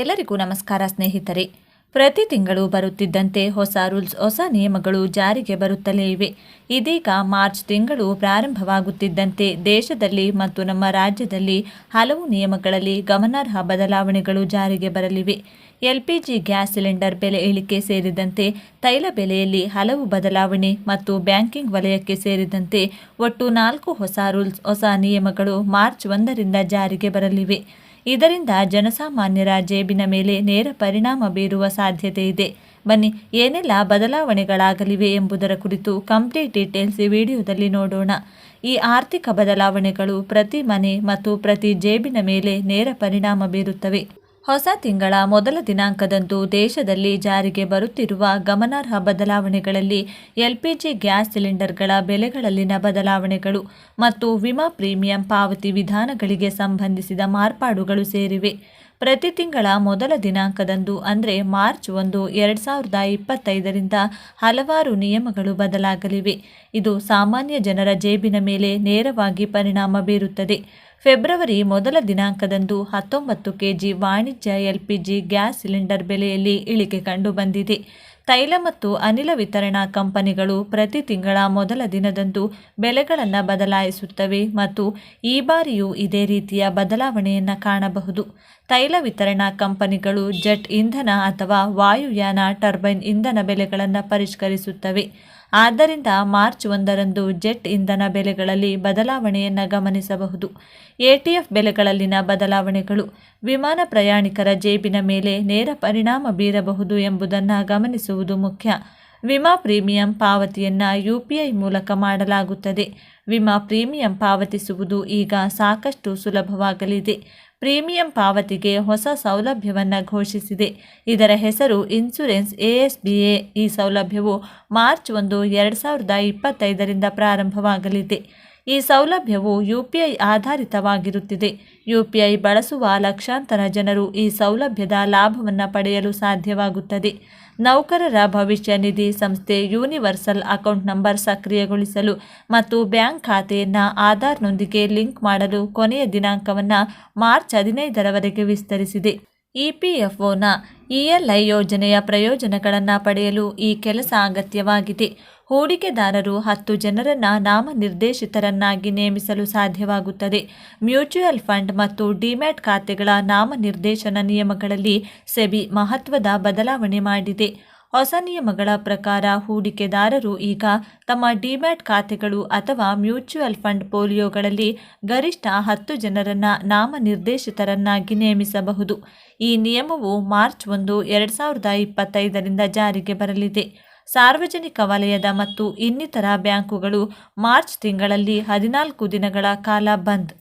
ಎಲ್ಲರಿಗೂ ನಮಸ್ಕಾರ ಸ್ನೇಹಿತರೆ. ಪ್ರತಿ ತಿಂಗಳು ಬರುತ್ತಿದ್ದಂತೆ ಹೊಸ ರೂಲ್ಸ್, ಹೊಸ ನಿಯಮಗಳು ಜಾರಿಗೆ ಬರುತ್ತಲೇ ಇವೆ. ಇದೀಗ ಮಾರ್ಚ್ ತಿಂಗಳು ಪ್ರಾರಂಭವಾಗುತ್ತಿದ್ದಂತೆ ದೇಶದಲ್ಲಿ ಮತ್ತು ನಮ್ಮ ರಾಜ್ಯದಲ್ಲಿ ಹಲವು ನಿಯಮಗಳಲ್ಲಿ ಗಮನಾರ್ಹ ಬದಲಾವಣೆಗಳು ಜಾರಿಗೆ ಬರಲಿವೆ. ಎಲ್ಪಿಜಿ ಗ್ಯಾಸ್ ಸಿಲಿಂಡರ್ ಬೆಲೆ ಇಳಿಕೆ ಸೇರಿದಂತೆ ತೈಲ ಬೆಲೆಯಲ್ಲಿ ಹಲವು ಬದಲಾವಣೆ ಮತ್ತು ಬ್ಯಾಂಕಿಂಗ್ ವಲಯಕ್ಕೆ ಸೇರಿದಂತೆ ಒಟ್ಟು ನಾಲ್ಕು ಹೊಸ ರೂಲ್ಸ್, ಹೊಸ ನಿಯಮಗಳು ಮಾರ್ಚ್ ಒಂದರಿಂದ ಜಾರಿಗೆ ಬರಲಿವೆ. ಇದರಿಂದ ಜನಸಾಮಾನ್ಯರ ಜೇಬಿನ ಮೇಲೆ ನೇರ ಪರಿಣಾಮ ಬೀರುವ ಸಾಧ್ಯತೆ ಇದೆ. ಬನ್ನಿ, ಏನೆಲ್ಲ ಬದಲಾವಣೆಗಳಾಗಲಿವೆ ಎಂಬುದರ ಕುರಿತು ಕಂಪ್ಲೀಟ್ ಡೀಟೇಲ್ಸ್ ವಿಡಿಯೋದಲ್ಲಿ ನೋಡೋಣ. ಈ ಆರ್ಥಿಕ ಬದಲಾವಣೆಗಳು ಪ್ರತಿ ಮನೆ ಮತ್ತು ಪ್ರತಿ ಜೇಬಿನ ಮೇಲೆ ನೇರ ಪರಿಣಾಮ ಬೀರುತ್ತವೆ. ಹೊಸ ತಿಂಗಳ ಮೊದಲ ದಿನಾಂಕದಂದು ದೇಶದಲ್ಲಿ ಜಾರಿಗೆ ಬರುತ್ತಿರುವ ಗಮನಾರ್ಹ ಬದಲಾವಣೆಗಳಲ್ಲಿ ಎಲ್ಪಿಜಿ ಗ್ಯಾಸ್ ಸಿಲಿಂಡರ್ಗಳ ಬೆಲೆಗಳಲ್ಲಿನ ಬದಲಾವಣೆಗಳು ಮತ್ತು ವಿಮಾ ಪ್ರೀಮಿಯಂ ಪಾವತಿ ವಿಧಾನಗಳಿಗೆ ಸಂಬಂಧಿಸಿದ ಮಾರ್ಪಾಡುಗಳು ಸೇರಿವೆ. ಪ್ರತಿ ತಿಂಗಳ ಮೊದಲ ದಿನಾಂಕದಂದು ಅಂದರೆ ಮಾರ್ಚ್ ಒಂದು, ಎರಡು ಸಾವಿರದ ಇಪ್ಪತ್ತೈದರಿಂದ ಹಲವಾರು ನಿಯಮಗಳು ಬದಲಾಗಲಿವೆ. ಇದು ಸಾಮಾನ್ಯ ಜನರ ಜೇಬಿನ ಮೇಲೆ ನೇರವಾಗಿ ಪರಿಣಾಮ ಬೀರುತ್ತದೆ. ಫೆಬ್ರವರಿ ಮೊದಲ ದಿನಾಂಕದಂದು ಹತ್ತೊಂಬತ್ತು ಕೆಜಿ ವಾಣಿಜ್ಯ ಎಲ್ಪಿಜಿ ಗ್ಯಾಸ್ ಸಿಲಿಂಡರ್ ಬೆಲೆಯಲ್ಲಿ ಇಳಿಕೆ ಕಂಡುಬಂದಿದೆ ತೈಲ ಮತ್ತು ಅನಿಲ ವಿತರಣಾ ಕಂಪನಿಗಳು ಪ್ರತಿ ತಿಂಗಳ ಮೊದಲ ದಿನದಂದು ಬೆಲೆಗಳನ್ನು ಬದಲಾಯಿಸುತ್ತವೆ ಮತ್ತು ಈ ಬಾರಿಯೂ ಇದೇ ರೀತಿಯ ಬದಲಾವಣೆಯನ್ನು ಕಾಣಬಹುದು. ತೈಲ ವಿತರಣಾ ಕಂಪನಿಗಳು ಜೆಟ್ ಇಂಧನ ಅಥವಾ ವಾಯುಯಾನ ಟರ್ಬೈನ್ ಇಂಧನ ಬೆಲೆಗಳನ್ನು ಪರಿಷ್ಕರಿಸುತ್ತವೆ. ಆದ್ದರಿಂದ ಮಾರ್ಚ್ ಒಂದರಂದು ಜೆಟ್ ಇಂಧನ ಬೆಲೆಗಳಲ್ಲಿ ಬದಲಾವಣೆಯನ್ನು ಗಮನಿಸಬಹುದು. ಎಟಿಎಫ್ ಬೆಲೆಗಳಲ್ಲಿನ ಬದಲಾವಣೆಗಳು ವಿಮಾನ ಪ್ರಯಾಣಿಕರ ಜೇಬಿನ ಮೇಲೆ ನೇರ ಪರಿಣಾಮ ಬೀರಬಹುದು ಎಂಬುದನ್ನು ಗಮನಿಸುವುದು ಮುಖ್ಯ. ವಿಮಾ ಪ್ರೀಮಿಯಂ ಪಾವತಿಯನ್ನು ಯು ಮೂಲಕ ಮಾಡಲಾಗುತ್ತದೆ. ವಿಮಾ ಪ್ರೀಮಿಯಂ ಪಾವತಿಸುವುದು ಈಗ ಸಾಕಷ್ಟು ಸುಲಭವಾಗಲಿದೆ. ಪ್ರೀಮಿಯಂ ಪಾವತಿಗೆ ಹೊಸ ಸೌಲಭ್ಯವನ್ನು ಘೋಷಿಸಿದೆ. ಇದರ ಹೆಸರು insurance A S B A. ಈ ಸೌಲಭ್ಯವು ಮಾರ್ಚ್ ಒಂದು, ಎರಡು ಸಾವಿರದ ಇಪ್ಪತ್ತೈದರಿಂದ ಪ್ರಾರಂಭವಾಗಲಿದೆ. ಈ ಸೌಲಭ್ಯವು ಯುಪಿಐ ಆಧಾರಿತವಾಗಿರುತ್ತಿದೆ. ಯುಪಿಐ ಬಳಸುವ ಲಕ್ಷಾಂತರ ಜನರು ಈ ಸೌಲಭ್ಯದ ಲಾಭವನ್ನು ಪಡೆಯಲು ಸಾಧ್ಯವಾಗುತ್ತದೆ. ನೌಕರರ ಭವಿಷ್ಯ ನಿಧಿ ಸಂಸ್ಥೆ ಯೂನಿವರ್ಸಲ್ ಅಕೌಂಟ್ ನಂಬರ್ ಸಕ್ರಿಯಗೊಳಿಸಲು ಮತ್ತು ಬ್ಯಾಂಕ್ ಖಾತೆಯನ್ನು ಆಧಾರ್ನೊಂದಿಗೆ ಲಿಂಕ್ ಮಾಡಲು ಕೊನೆಯ ದಿನಾಂಕವನ್ನು ಮಾರ್ಚ್ ಹದಿನೈದರವರೆಗೆ ವಿಸ್ತರಿಸಿದೆ. ಇಪಿಎಫ್ಒನ ಐ ಯೋಜನೆಯ ಪ್ರಯೋಜನಗಳನ್ನು ಪಡೆಯಲು ಈ ಕೆಲಸ ಅಗತ್ಯವಾಗಿದೆ. ಹೂಡಿಕೆದಾರರು ಹತ್ತು ಜನರನ್ನು ನಾಮನಿರ್ದೇಶಿತರನ್ನಾಗಿ ನೇಮಿಸಲು ಸಾಧ್ಯವಾಗುತ್ತದೆ. ಮ್ಯೂಚುವಲ್ ಫಂಡ್ ಮತ್ತು ಡಿಮ್ಯಾಟ್ ಖಾತೆಗಳ ನಾಮನಿರ್ದೇಶನ ನಿಯಮಗಳಲ್ಲಿ ಸೆಬಿ ಮಹತ್ವದ ಬದಲಾವಣೆ ಮಾಡಿದೆ. ಹೊಸ ನಿಯಮಗಳ ಪ್ರಕಾರ ಹೂಡಿಕೆದಾರರು ಈಗ ತಮ್ಮ ಡಿಮ್ಯಾಟ್ ಖಾತೆಗಳು ಅಥವಾ ಮ್ಯೂಚುವಲ್ ಫಂಡ್ ಪೋಲಿಯೋಗಳಲ್ಲಿ ಗರಿಷ್ಠ ಹತ್ತು ಜನರನ್ನು ನಾಮನಿರ್ದೇಶಿತರನ್ನಾಗಿ ನೇಮಿಸಬಹುದು. ಈ ನಿಯಮವು ಮಾರ್ಚ್ ಒಂದು, ಎರಡು ಸಾವಿರದ ಇಪ್ಪತ್ತೈದರಿಂದ ಜಾರಿಗೆ ಬರಲಿದೆ. ಸಾರ್ವಜನಿಕ ವಲಯದ ಮತ್ತು ಇನ್ನಿತರ ಬ್ಯಾಂಕುಗಳು ಮಾರ್ಚ್ ತಿಂಗಳಲ್ಲಿ ಹದಿನಾಲ್ಕು ದಿನಗಳ ಕಾಲ ಬಂದ್.